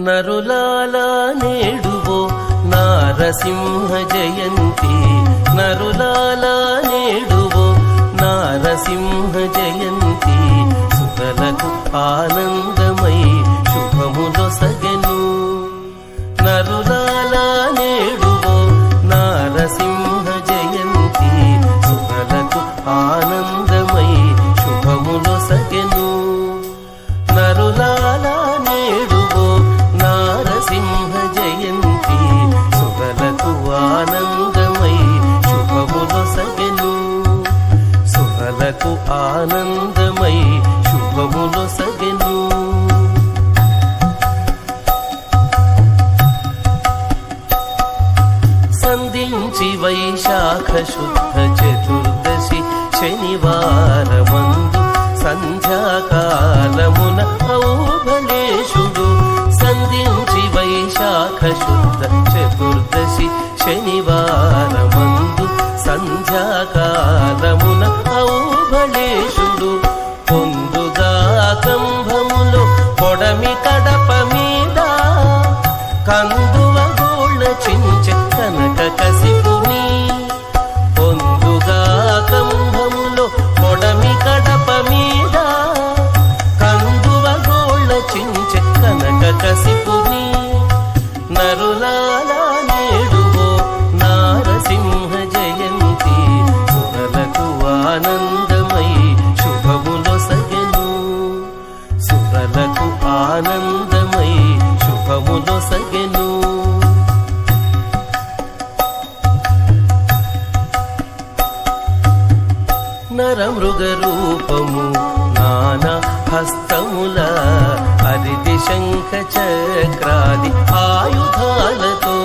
నరులాలా నేడువో నారసింహ జయంతి. నరులాలా నేడువో నారసింహ జయంతి. సుతలకు ఆనందమై ఆనందమై శుభములు సగెను సుగలకు ఆనందమై శుభములు సగెను సంధించి వైశాఖ శుద్ధ చతుర్దశి శనివారమందు సంధ్యాకాలమున శనివారం ఆనందమై శుభములో సగెను. నరమృగ రూపము నానా హస్తముల హరితి శంఖ చక్రాది ఆయుధాలతో.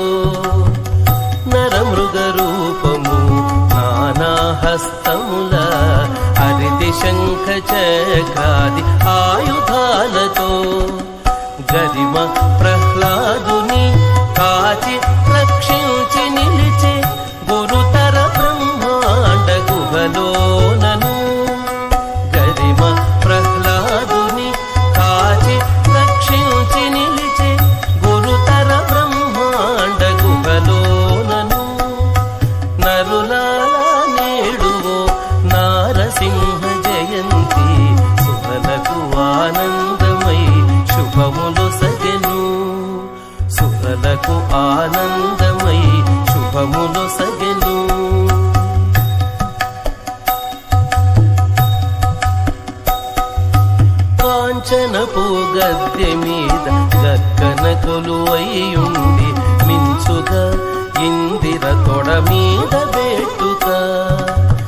నరమృగ రూపము నానా హస్తముల హరితి శంఖ చక్రాది ఆయుధాలతో. ప్రహ్లాదుని కాచి రక్షించి నిలిచే గురుతర బ్రహ్మాండ గుహలోనను. గరిమ ప్రహ్లాదుని కాచి రక్షించి నిలిచే గురుతర బ్రహ్మాండ గుహలోనను. నరులాల నేడువో నారసింహ జయంతి సురలకు ఆనందమై శుభములు సగెను మనకు ఆనందమై శుభములు సగలు కాంచనపు గద్దె మీద గక్కన కొలువయ్యుండి మించుగా ఇందిర తొడ మీద బెట్టుగా